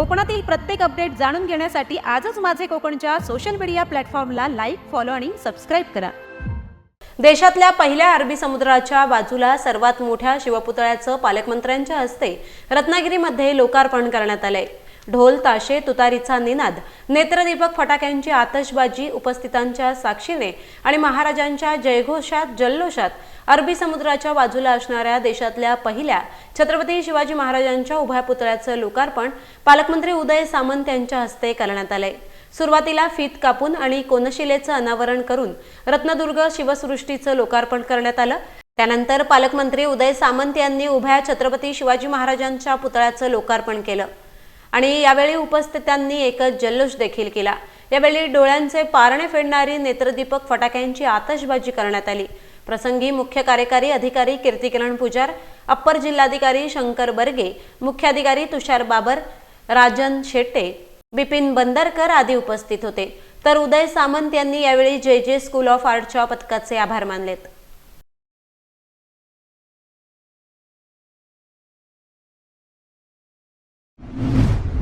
कोकणातील प्रत्येक अपडेट जाणून घेण्यासाठी आजच माझे कोकणच्या सोशल मीडिया प्लॅटफॉर्मला लाईक फॉलो आणि सबस्क्राईब करा. देशातल्या पहिल्या अरबी समुद्राच्या बाजूला सर्वात मोठ्या शिवपुतळ्याचं पालकमंत्र्यांच्या हस्ते रत्नागिरीमध्ये लोकार्पण करण्यात आलंय. ढोल ताशे तुतारीचा निनाद नेत्रदीपक फटाक्यांची आतषबाजी उपस्थितांच्या साक्षीने आणि महाराजांच्या जयघोषात जल्लोषात अरबी समुद्राच्या बाजूला असणाऱ्या देशातल्या पहिल्या छत्रपती शिवाजी महाराजांच्या उभ्या पुतळ्याचं लोकार्पण पालकमंत्री उदय सामंत यांच्या हस्ते करण्यात आलंय. सुरुवातीला फीत कापून आणि कोनशिलेचं अनावरण करून रत्नदुर्ग शिवसृष्टीचं लोकार्पण करण्यात आलं. त्यानंतर पालकमंत्री उदय सामंत यांनी उभ्या छत्रपती शिवाजी महाराजांच्या पुतळ्याचं लोकार्पण केलं. आणि यावेळी उपस्थितांनी एकच जल्लोष देखील केला. यावेळी डोळ्यांचे पारणे फेडणारी नेत्रदीपक फटाक्यांची आतषबाजी करण्यात आली. प्रसंगी मुख्य कार्यकारी अधिकारी कीर्तिकिरण पुजार अप्पर जिल्हाधिकारी शंकर बर्गे मुख्याधिकारी तुषार बाबर राजन शेट्टे बिपिन बंदरकर आदी उपस्थित होते. तर उदय सामंत यांनी यावेळी जे जे स्कूल ऑफ आर्टच्या पथकाचे आभार मानलेत.